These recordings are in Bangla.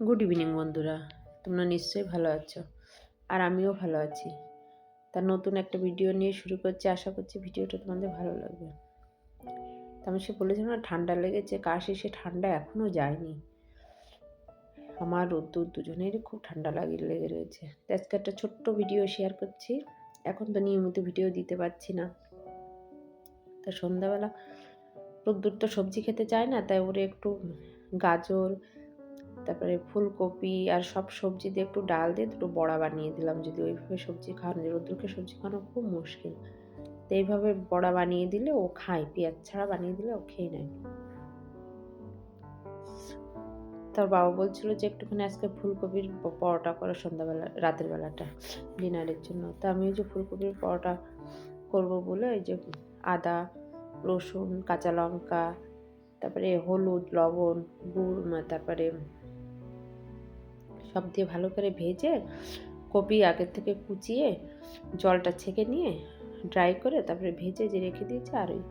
গুড ইভিনিং বন্ধুরা। তোমরা নিশ্চয়ই ভালো আছো, আর আমিও ভালো আছি। তার নতুন একটা ভিডিও নিয়ে শুরু করছি। আশা করছি ভিডিওটা তোমাদের ভালো লাগবে। তো আমি সে বলেছিলাম না, ঠান্ডা লেগেছে কাশি সে ঠান্ডা এখনও যায়নি। আমার রোদ্দুর দুজনেরই খুব ঠান্ডা লাগে, লেগে রয়েছে। আজকে একটা ছোট্ট ভিডিও শেয়ার করছি। এখন তো নিয়মিত ভিডিও দিতে পারছি না। তা সন্ধ্যাবেলা রোদ্দুর তো সবজি খেতে চায় না, তাই ওরে একটু গাজর তারপরে ফুলকপি আর সব সবজি দিয়ে একটু ডাল দিয়ে দুটো বড়া বানিয়ে দিলাম। যদি ওইভাবে সবজি খাওয়ানো যায়। রোদ্রুকে সবজি খাওয়ানো খুব মুশকিল। তো এইভাবে বড়া বানিয়ে দিলে ও খায়, পেঁয়াজ ছাড়া বানিয়ে দিলে ও খেয়ে নেয়। তার বাবা বলছিল যে একটুখানি আজকে ফুলকপির পরোটা করো সন্ধ্যাবেলা, রাতের বেলাটা, ডিনারের জন্য। তা আমি ওই যে ফুলকপির পরোটা করব বলে ওই যে আদা, রসুন, কাঁচা লঙ্কা, তারপরে হলুদ, লবণ, গুড়, তারপরে সব দিয়ে ভালো করে ভেজে কপি আগের থেকে কুচিয়ে জলটা ছেঁকে নিয়ে ড্রাই করে তারপরে ভেজে যে রেখে দিয়েছি আর ওই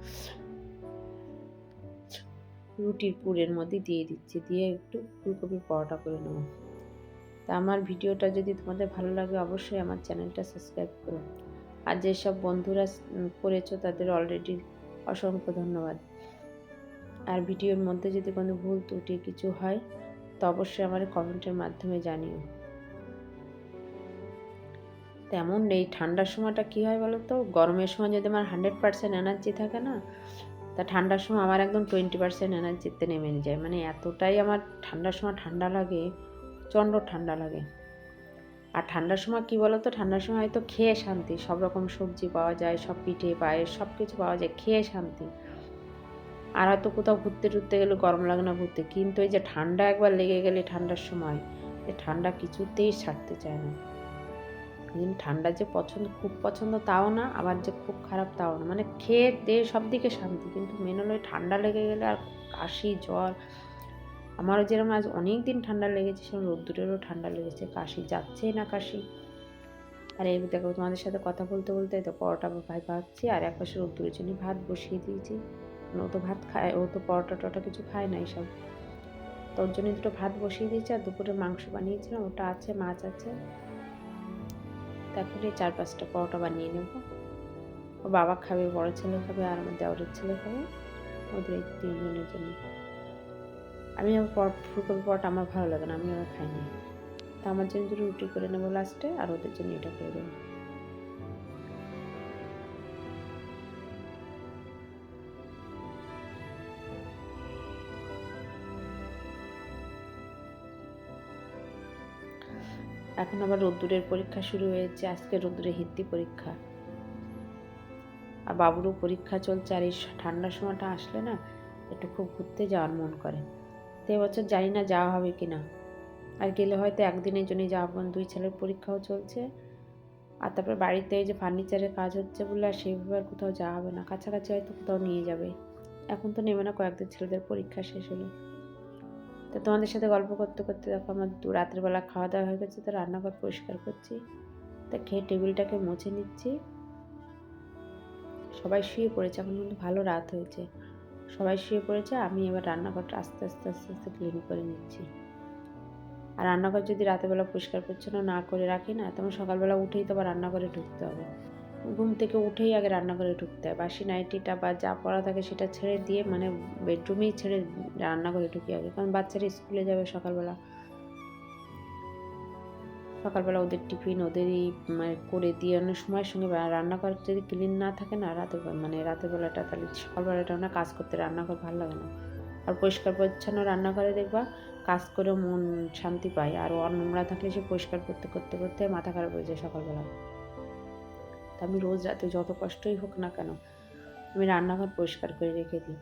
রুটির পুরের মধ্যে দিয়ে দিচ্ছি, দিয়ে একটু ফুলকপির পরোটা করে নেব। তা আমার ভিডিওটা যদি তোমাদের ভালো লাগে অবশ্যই আমার চ্যানেলটা সাবস্ক্রাইব করো। আর যেসব বন্ধুরা করেছ তাদের অলরেডি অসংখ্য ধন্যবাদ। আর ভিডিওর মধ্যে যদি কোনো ভুল ত্রুটি কিছু হয় তো অবশ্যই আমার কমেন্টের মাধ্যমে জানিও। তেমন এই ঠান্ডার সময়টা কী হয় বলো তো? গরমের সময় যদি আমার হান্ড্রেড পার্সেন্ট এনার্জি থাকে না, তা ঠান্ডার সময় আমার একদম টোয়েন্টি পার্সেন্ট এনার্জিতে নেমে যায়। মানে এতটাই আমার ঠান্ডার সময় ঠান্ডা লাগে চন্ড ঠান্ডা লাগে। আর ঠান্ডার সময় কী বলো তো? ঠান্ডার সময় হয়তো খেয়ে শান্তি, সব রকম সবজি পাওয়া যায়, সব পিঠে, পায়েস সব কিছু পাওয়া যায়, খেয়ে শান্তি। আর হয়তো কোথাও ঘুরতে টুরতে গেলে গরম লাগে না ঘুরতে। কিন্তু এই যে ঠান্ডা একবার লেগে গেলে ঠান্ডার সময়, এই ঠান্ডা কিছুতেই ছাড়তে চায় না। কিন্তু ঠান্ডা যে পছন্দ, খুব পছন্দ তাও না, আবার যে খুব খারাপ তাও না। মানে খেয়ে দিয়ে সব দিকে শান্তি, কিন্তু মেন হলো ঠান্ডা লেগে গেলে আর কাশি, জ্বর। আমারও যেরকম আজ অনেক দিন ঠান্ডা লেগেছে সেরকম রোদ্দুরেরও ঠান্ডা লেগেছে। কাশি যাচ্ছেই না কাশি। আর এই দেখো তোমাদের সাথে কথা বলতে বলতে তো পরোটা ভাই পাচ্ছি আর এক পাশে রোদ্দুরের জন্য ভাত বসিয়ে দিয়েছি। ও তো ভাত খায়, ও তো পরোটা টরোটা কিছু খায় না এইসব। তো ওর জন্য দুটো ভাত বসিয়ে দিয়েছি আর দুপুরে মাংস বানিয়েছিলাম ওটা আছে, মাছ আছে। তারপরে চার পাঁচটা পরোটা বানিয়ে নেব। ও বাবা খাবে, বড় ছেলে খাবে আর আমার দেওরের ছেলে খাবে, ওদের এই তিনজনের জন্য। আমি আমার পর, ফুলকপি পরোটা আমার ভালো লাগে না, আমি আবার খাই না। তা আমার জন্য দুটো রুটি করে নেব লাস্টে আর ওদের জন্য এটা করে দেবো। এখন আবার রোদ্দুরের পরীক্ষা শুরু হয়েছে আজকে রোদ্দুরে হিন্দি পরীক্ষা। আর বাবুরও পরীক্ষা চলছে আর এই ঠান্ডার সময়টা আসলে না একটু খুব ঘুরতে যাওয়ার মন করে। তো এবছর জানি না যাওয়া হবে কি না আর গেলে হয়তো একদিনের জন্যই যাওয়া হবে, দুই ছেলের পরীক্ষাও চলছে। আর তারপর বাড়িতে যে ফার্নিচারের কাজ হচ্ছে বলে আর সেইভাবে আর কোথাও যাওয়া হবে না। কাছাকাছি হয়তো কোথাও নিয়ে যাবে। এখন তো নেবে না কয়েকদিন ছেলেদের পরীক্ষা শেষ হলে। তো তোমাদের সাথে গল্প করতে করতে দেখো আমার দু রাতের বেলা খাওয়া দাওয়া হয়ে গেছে, তো রান্নাঘর পরিষ্কার করছি। তা খেয়ে টেবিলটাকে মুছে নিচ্ছি। সবাই শুয়ে পড়েছে, এখন কিন্তু ভালো রাত হয়েছে। সবাই শুয়ে পড়েছে, আমি এবার রান্নাঘরটা আস্তে আস্তে আস্তে আস্তে ক্লিন করে নিচ্ছি। আর রান্নাঘর যদি রাতের বেলা পরিষ্কার পরিচ্ছন্ন না করে রাখি না, তখন সকালবেলা উঠেই তো আবার রান্নাঘরে ঢুকতে হবে। ঘুম থেকে উঠেই আগে রান্নাঘরে ঢুকতে হয়। বাসি নাইটিটা বা যা পড়া থাকে সেটা ছেড়ে দিয়ে মানে বেডরুমেই ছেড়ে রান্নাঘরে ঢুকি আগে, কারণ বাচ্চারা স্কুলে যাবে সকালবেলা। সকালবেলা ওদের টিফিন ওদেরই মানে করে দিয়ে অনেক সময়ের সঙ্গে রান্নাঘর যদি ক্লিন না থাকে না রাতের মানে রাতের বেলাটা তাহলে সকালবেলাটা না কাজ করতে রান্না রান্নাঘর ভালো লাগে না। আর পরিষ্কার পরিচ্ছন্ন রান্নাঘরে দেখবা, কাজ করে মন শান্তি পায়, আর আর নোংরা থাকলে সে পরিষ্কার করতে করতে করতে মাথা খারাপ হয়ে যায় সকালবেলা। তা আমি রোজ রাতে যত কষ্টই হোক না কেন, আমি রান্নাঘর পরিষ্কার করে রেখে দিই।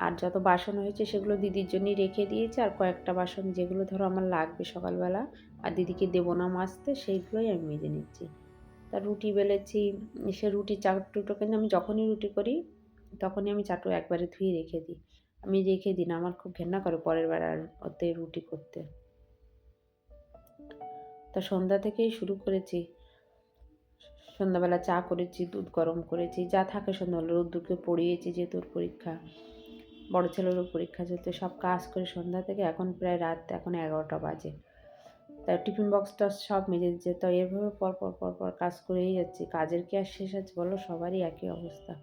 আর যত বাসন হয়েছে সেগুলো দিদির জন্যই রেখে দিয়েছি। আর কয়েকটা বাসন যেগুলো ধরো আমার লাগবে সকালবেলা আর দিদিকে দেবো না মাজতে, সেইগুলোই আমি মেজে নিচ্ছি। তা রুটি বেলেছি, সে রুটি চাটুটো কিন্তু আমি যখনই রুটি করি, তখনই আমি চাটু একবারে ধুয়ে রেখে দিই। আমি রেখে দিই না, আমার খুব ঘেন্না করে পরের বার আর ওতে রুটি করতে। তা সন্ধ্যা থেকেই শুরু করেছি। সন্ধ্যাবেলা চা করেছি, দুধ গরম করেছি, যা থাকে সন্ধ্যাবেলা রোদ্দুরকে পড়িয়েছি যেহেতু পরীক্ষা। বড় ছেলেরও পরীক্ষা চলছে, সব কাজ করে সন্ধ্যা থেকে এখন প্রায় রাত, এখন এগারোটা বাজে। তা টিফিন বক্সটা সব মেজে দিচ্ছে, তো এভাবে পর পর পর পর কাজ করেই যাচ্ছি। কাজের কি আর শেষ আছে বলো? সবারই একই অবস্থা।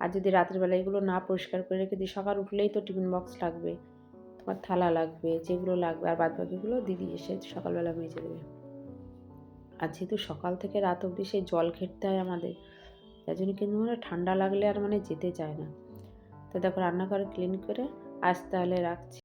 আর যদি রাতের বেলা এগুলো না পরিষ্কার করে রেখে দিই, সকাল উঠলেই তো টিফিন বক্স লাগবে, তোমার থালা লাগবে, যেগুলো লাগবে, আর বাদ বাকিগুলো দিদি এসে সকালবেলা মেজে দেবে। আর যেহেতু সকাল থেকে রাত অবধি সেই জল খেতে হয় আমাদের তাই জন্য কিন্তু মানে ঠান্ডা লাগলে আর মানে যেতে চায় না। তো দেখো রান্নাঘর ক্লিন করে আজ তাহলে রাখছি।